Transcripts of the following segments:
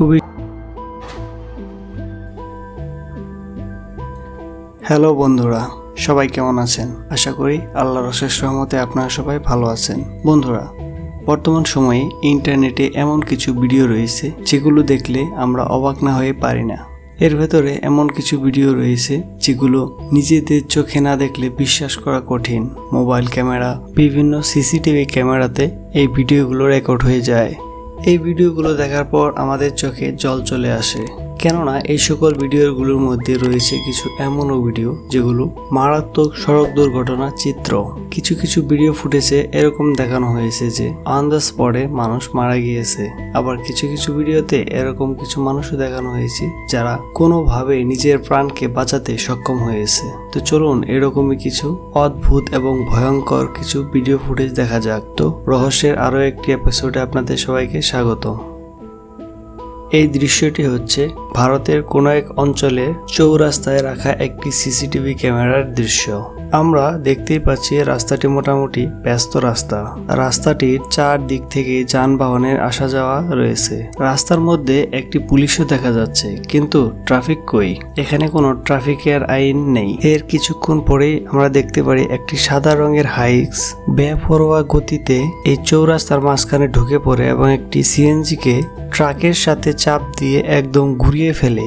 খুবই হ্যালো বন্ধুরা, সবাই কেমন আছেন? আশা করি আল্লাহর অশেষ রহমতে আপনারা সবাই ভালো আছেন। বন্ধুরা, বর্তমান সময়ে ইন্টারনেটে এমন কিছু ভিডিও রয়েছে যেগুলো দেখলে আমরা অবাক না হয়ে পারি না। এর ভেতরে এমন কিছু ভিডিও রয়েছে যেগুলো নিজেদের চোখে না দেখলে বিশ্বাস করা কঠিন। মোবাইল ক্যামেরা, বিভিন্ন সিসিটিভি ক্যামেরাতে এই ভিডিওগুলো রেকর্ড হয়ে যায়। এই ভিডিওগুলো দেখার পর আমাদের চোখে জল চলে আসে। কেননা এই সকল ভিডিওগুলোর মধ্যে রয়েছে কিছু এমনও ভিডিও যেগুলো মারাত্মক সড়ক দুর্ঘটনার চিত্র। কিছু কিছু ভিডিও ফুটেজে এরকম দেখানো হয়েছে যে অন দ্য স্পটে মানুষ মারা গিয়েছে। আবার কিছু কিছু ভিডিওতে এরকম কিছু মানুষও দেখানো হয়েছে যারা কোনোভাবে নিজের প্রাণকে বাঁচাতে সক্ষম হয়েছে। তো চলুন এরকমই কিছু অদ্ভুত এবং ভয়ঙ্কর কিছু ভিডিও ফুটেজ দেখা যাক। তো রহস্যের আরও একটি এপিসোডে আপনাদের সবাইকে স্বাগত এই দৃশ্যটি হচ্ছে ভারতের কোনো এক অঞ্চলে চৌরাস্তায় রাখা একটি সিসিটিভি ক্যামেরার দৃশ্য। আমরা দেখতেই পাচ্ছি রাস্তাটি মোটামুটি ব্যস্ত রাস্তা। রাস্তাটির চার দিক থেকে যানবাহনের আসা যাওয়া রয়েছে। রাস্তার মধ্যে একটি পুলিশও দেখা যাচ্ছে, কিন্তু ট্রাফিক কই? এখানে কোনো ট্রাফিকের আইন নেই। এর কিছুক্ষণ পরেই আমরা দেখতে পারি একটি সাদা রঙের হাইক্স। বেপরোয়া গতিতে এই চৌরাস্তার মাঝখানে ঢুকে পড়ে এবং একটি সিএনজিকে ট্রাকের সাথে চাপ দিয়ে একদম ঘুরিয়ে ফেলে।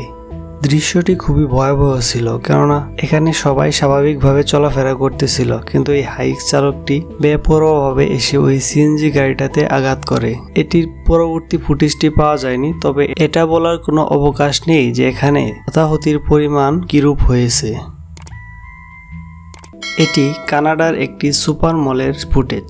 দৃশ্যটি খুবই ভয়াবহ ছিল, কেননা এখানে সবাই স্বাভাবিকভাবে চলাফেরা করতেছিল, কিন্তু এই হাইক চালকটি বেপরোয়াভাবে এসে ওই সিএনজি গাড়িটাতে আঘাত করে। এটির পরবর্তী ফুটেজটি পাওয়া যায়নি, তবে এটা বলার কোনো অবকাশ নেই যে এখানে হতাহতির পরিমাণ কিরূপ হয়েছে। এটি কানাডার একটি সুপার মলের ফুটেজ।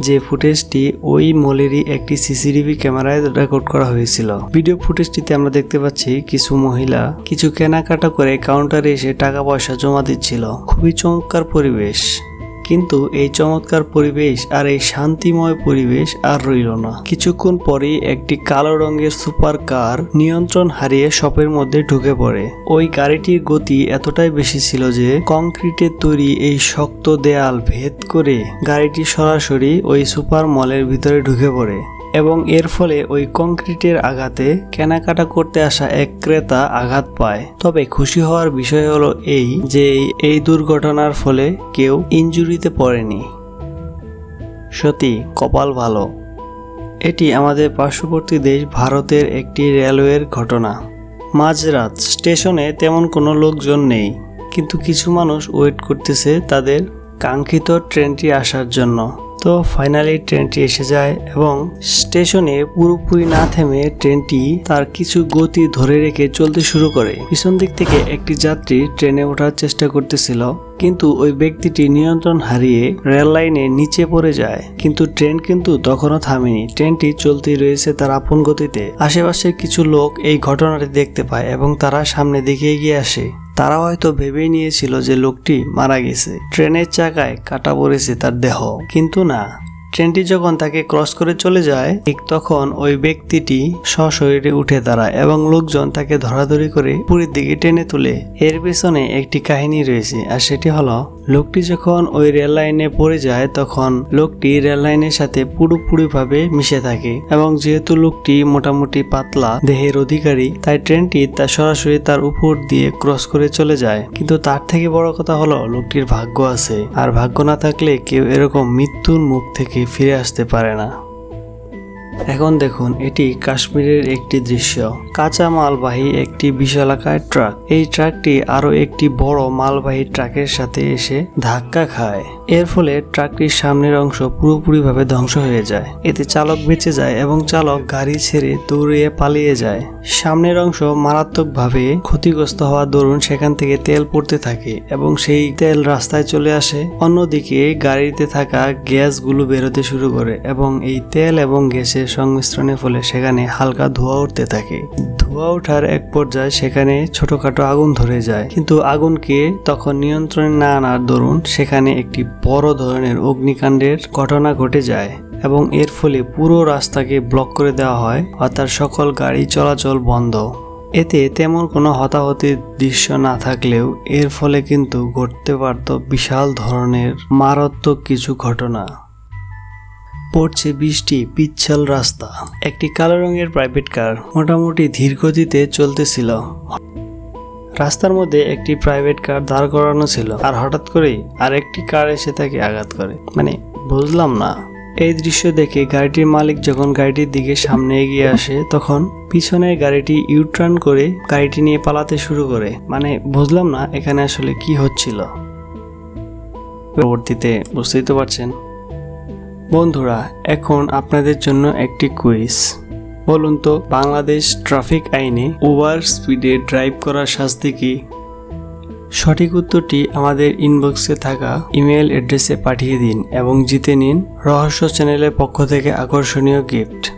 যে ফুটেজটি ওই মলেরই একটি সিসিটিভি ক্যামেরায় রেকর্ড করা হয়েছিল। ভিডিও ফুটেজটিতে আমরা দেখতে পাচ্ছি কিছু মহিলা কিছু কেনাকাটা করে কাউন্টারে এসে টাকা পয়সা জমা দিচ্ছিল। খুবই চমৎকার পরিবেশ। কিন্তু এই চমৎকার পরিবেশ আর এই শান্তিময় পরিবেশ আর রইল না। কিছুক্ষণ পরেই একটি কালো রঙের সুপার কার নিয়ন্ত্রণ হারিয়ে শপের মধ্যে ঢুকে পড়ে। ওই গাড়িটির গতি এতটাই বেশি ছিল যে কংক্রিটের তৈরি এই শক্ত দেয়াল ভেদ করে গাড়িটি সরাসরি ওই সুপার মলের ভিতরে ঢুকে পড়ে। এবং এর ফলে ওই কংক্রিটের আঘাতে কেনাকাটা করতে আসা এক ক্রেতা আঘাত পায়। তবে খুশি হওয়ার বিষয় হলো এই যে এই দুর্ঘটনার ফলে কেউ ইনজুরিতে পড়েনি। সতী কপাল ভালো। এটি আমাদের পার্শ্ববর্তী দেশ ভারতের একটি রেলওয়ের ঘটনা। মাঝরাত স্টেশনে তেমন কোনো লোকজন নেই, কিন্তু কিছু মানুষ ওয়েট করতেছে তাদের কাঙ্ক্ষিত ট্রেনটি আসার জন্য। তো ফাইনালি ট্রেনটি এসে যায় এবং স্টেশনে পুরোপুরি না থেমে ট্রেনটি তার কিছু গতি ধরে রেখে চলতে শুরু করে। পিছন দিক থেকে একটি যাত্রী ট্রেনে ওঠার চেষ্টা করতেছিল, কিন্তু ওই ব্যক্তিটি নিয়ন্ত্রণ হারিয়ে রেল লাইনে নিচে পড়ে যায়। কিন্তু ট্রেন কিন্তু তখনও থামেনি। ট্রেনটি চলতেই রয়েছে তার আপন গতিতে। আশেপাশের কিছু লোক এই ঘটনাটি দেখতে পায় এবং তারা সামনে দিকে এগিয়ে আসে। তারা হয়তো ভেবেই নিয়েছিল যে লোকটি মারা গেছে। ট্রেনের চাকায় কাটা পড়েছে তার দেহ। কিন্তু না। ট্রেনটি যখন তাকে ক্রস করে চলে যায়, ঠিক তখন ওই ব্যক্তিটি সশরীরে উঠে দাঁড়ায় এবং লোকজন তাকে ধরাধরি করে পুরীর দিকে টেনে তুলে। এর পেছনে একটি কাহিনী রয়েছে আর সেটি হলো, লোকটি যখন ওই রেল লাইনে পড়ে যায়, তখন লোকটি রেল লাইনের সাথে পুরোপুরিভাবে মিশে থাকে এবং যেহেতু লোকটি মোটামুটি পাতলা, দেহের অধিকারী, তাই ট্রেনটি তার সরাসরি তার উপর দিয়ে ক্রস করে চলে যায়। কিন্তু তার থেকে বড় কথা হলো, লোকটির ভাগ্য আছে। আর ভাগ্য না থাকলে কেউ এরকম মৃত্যুর মুখ থেকে ফিরে আসতে পারে না। এখন দেখুন, এটি কাশ্মীরের একটি দৃশ্য। কাঁচা মালবাহী একটি বিশালাকায় ট্রাক। এই ট্রাকটি আরও একটি বড় মালবাহী ট্রাকের সাথে এসে ধাক্কা খায়। এর ফলে ট্রাকটির সামনের অংশ পুরোপুরিভাবে ধ্বংস হয়ে যায়। এতে চালক বেঁচে যায় এবং চালক গাড়ি ছেড়ে দৌড়িয়ে পালিয়ে যায়। সামনের অংশ মারাত্মকভাবে ক্ষতিগ্রস্ত হওয়া দরুন সেখান থেকে তেল পড়তে থাকে এবং সেই তেল রাস্তায় চলে আসে। অন্যদিকে গাড়িতে থাকা গ্যাসগুলো বেরোতে শুরু করে এবং এই তেল এবং গ্যাসের সংমিশ্রণের ফলে সেখানে হালকা ধোঁয়া উঠতে থাকে। ধোঁয়া ওঠার এক পর্যায়ে সেখানে ছোটখাটো আগুন ধরে যায়। কিন্তু আগুনকে তখন নিয়ন্ত্রণে না আনার দরুন সেখানে একটি বড় ধরনের অগ্নিকাণ্ডের ঘটনা ঘটে যায় এবং এর ফলে পুরো রাস্তাকে ব্লক করে দেওয়া হয় অর্থাৎ সকল গাড়ি চলাচল বন্ধ। এতে তেমন কোনো হতাহতির দৃশ্য না থাকলেও এর ফলে কিন্তু ঘটতে পারত বিশাল ধরনের মারাত্মক কিছু ঘটনা। পড়ছে বৃষ্টি পিচ্ছল রাস্তা। একটি কালো রঙের প্রাইভেট কার মোটামুটি ধীর গতিতে চলতেছিল। রাস্তার মধ্যে একটি প্রাইভেট কার দাঁড় করানো ছিল আর হঠাৎ করেই আর একটি কার এসে তাকে আঘাত করে। মানে বুঝলাম না। এই দৃশ্য দেখে গাড়িটির মালিক যখন গাড়িটির দিকে সামনে এগিয়ে আসে, তখন পিছনের গাড়িটি ইউটার্ন করে গাড়িটি নিয়ে পালাতে শুরু করে। মানে বুঝলাম না এখানে আসলে কি হচ্ছিল। পরবর্তীতে বুঝতেই তো পারছেন বন্ধুরা, এখন আপনাদের জন্য একটি কুইজ। বলুন তো, বাংলাদেশ ট্রাফিক আইনে ওভার স্পিডে ড্রাইভ করার শাস্তি কি? সঠিক উত্তরটি আমাদের ইনবক্সে থাকা ইমেল অ্যাড্রেসে পাঠিয়ে দিন এবং জিতে নিন রহস্য চ্যানেলের পক্ষ থেকে আকর্ষণীয় গিফট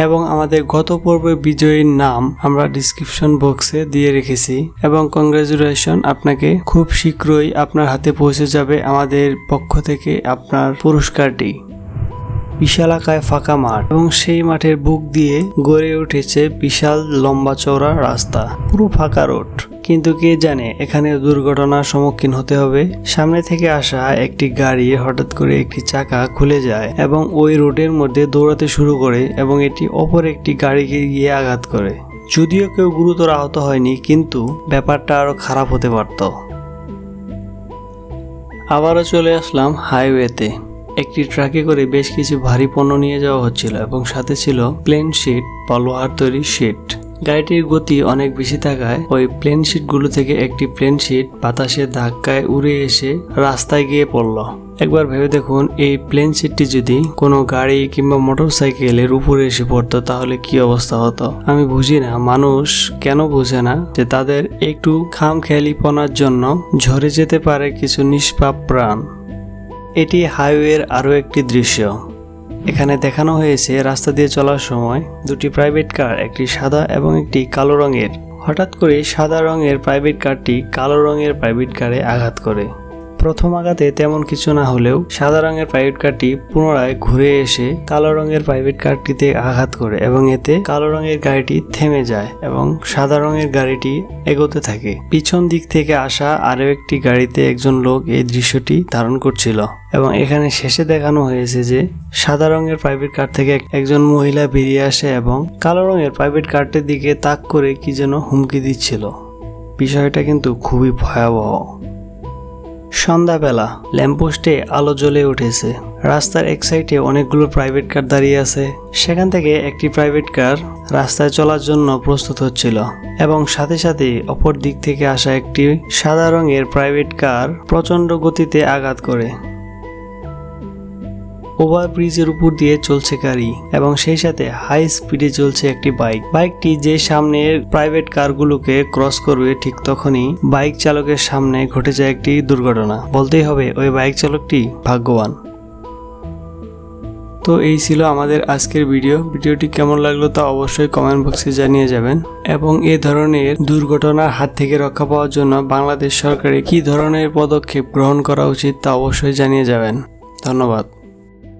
এবং আমাদের গত পর্বের বিজয়ীর নাম আমরা ডিসক্রিপশন বক্সে দিয়ে রেখেছি। এবং কংগ্রেচুলেশন আপনাকে খুব শীঘ্রই আপনার হাতে পৌঁছে যাবে আমাদের পক্ষ থেকে আপনার পুরস্কারটি। বিশাল আকায় ফাঁকা মাঠ এবং সেই মাঠের বুক দিয়ে গড়ে উঠেছে বিশাল লম্বা চওড়া রাস্তা, পুরো ফাঁকা রোড। কিন্তু কে জানে এখানে দুর্ঘটনার সম্মুখীন হতে হবে? সামনে থেকে আসা একটি গাড়ি হঠাৎ করে একটি চাকা খুলে যায় এবং ওই রোডের মধ্যে দৌড়াতে শুরু করে এবং এটি অপর একটি গাড়িকে গিয়ে আঘাত করে। যদিও কেউ গুরুতর আহত হয়নি, কিন্তু ব্যাপারটা আরও খারাপ হতে পারত। আবারও চলে আসলাম হাইওয়েতে। একটি ট্রাকে করে বেশ কিছু ভারী পণ্য নিয়ে যাওয়া হচ্ছিল এবং সাথে ছিল প্লেন শিট বা লোহার তৈরি শিট। গাড়িটির গতি অনেক বেশি থাকায় ওই প্লেন শিটগুলো থেকে একটি প্লেন শিট বাতাসের ধাক্কায় উড়ে এসে রাস্তায় গিয়ে পড়ল। একবার ভেবে দেখুন, এই প্লেন শিটটি যদি কোনো গাড়ি কিংবা মোটর সাইকেলের উপরে এসে পড়তো, তাহলে কি অবস্থা হতো? আমি বুঝি না, মানুষ কেন বুঝে না যে তাদের একটু খাম খেয়ালিপনার জন্য ঝরে যেতে পারে কিছু নিষ্পাপ প্রাণ। এটি হাইওয়ের আরও একটি দৃশ্য। এখানে দেখানো হয়েছে রাস্তা দিয়ে চলার সময় দুটি প্রাইভেট কার একটি সাদা এবং একটি কালো রঙের। হঠাৎ করে সাদা রঙের প্রাইভেট কারটি কালো রঙের প্রাইভেট কারে আঘাত করে। প্রথম আঘাতে তেমন কিছু না হলেও সাদা রঙের প্রাইভেট কারটি পুনরায় ঘুরে এসে কালো রঙের প্রাইভেট কারটিতে আঘাত করে এবং এতে কালো রঙের গাড়িটি থেমে যায় এবং সাদা রঙের গাড়িটি এগোতে থাকে। পিছন দিক থেকে আসা আরও একটি গাড়িতে একজন লোক এই দৃশ্যটি ধারণ করছিল এবং এখানে শেষে দেখানো হয়েছে যে সাদা রঙের প্রাইভেট কার থেকে একজন মহিলা বেরিয়ে আসে এবং কালো রঙের প্রাইভেট কারটির দিকে তাক করে কি যেন হুমকি দিচ্ছিল। বিষয়টা কিন্তু খুবই ভয়াবহ। সন্ধ্যাবেলা ল্যাম্পপোস্টে আলো জ্বলে উঠেছে। রাস্তার এক সাইডে অনেকগুলো প্রাইভেট কার দাঁড়িয়ে আছে। সেখান থেকে একটি প্রাইভেট কার রাস্তায় চলার জন্য প্রস্তুত হচ্ছিল এবং সাথে সাথে অপর দিক থেকে আসা একটি সাদা রঙের প্রাইভেট কার প্রচণ্ড গতিতে আঘাত করে। ওভার ব্রিজের উপর দিয়ে চলছে গাড়ি এবং সেই সাথে হাই স্পিডে চলছে একটি বাইক বাইকটি যে সামনের প্রাইভেট কারগুলোকে ক্রস করবে ঠিক তখনই বাইক চালকের সামনে ঘটে যায় একটি দুর্ঘটনা। বলতেই হবে, ওই বাইক চালকটি ভাগ্যবান। তো এই ছিল আমাদের আজকের ভিডিও ভিডিওটি কেমন লাগল তা অবশ্যই কমেন্ট বক্সে জানিয়ে যাবেন। এবং এ ধরনের দুর্ঘটনার হাত থেকে রক্ষা পাওয়ার জন্য বাংলাদেশ সরকারে কী ধরনের পদক্ষেপ গ্রহণ করা উচিত তা অবশ্যই জানিয়ে যাবেন। ধন্যবাদ।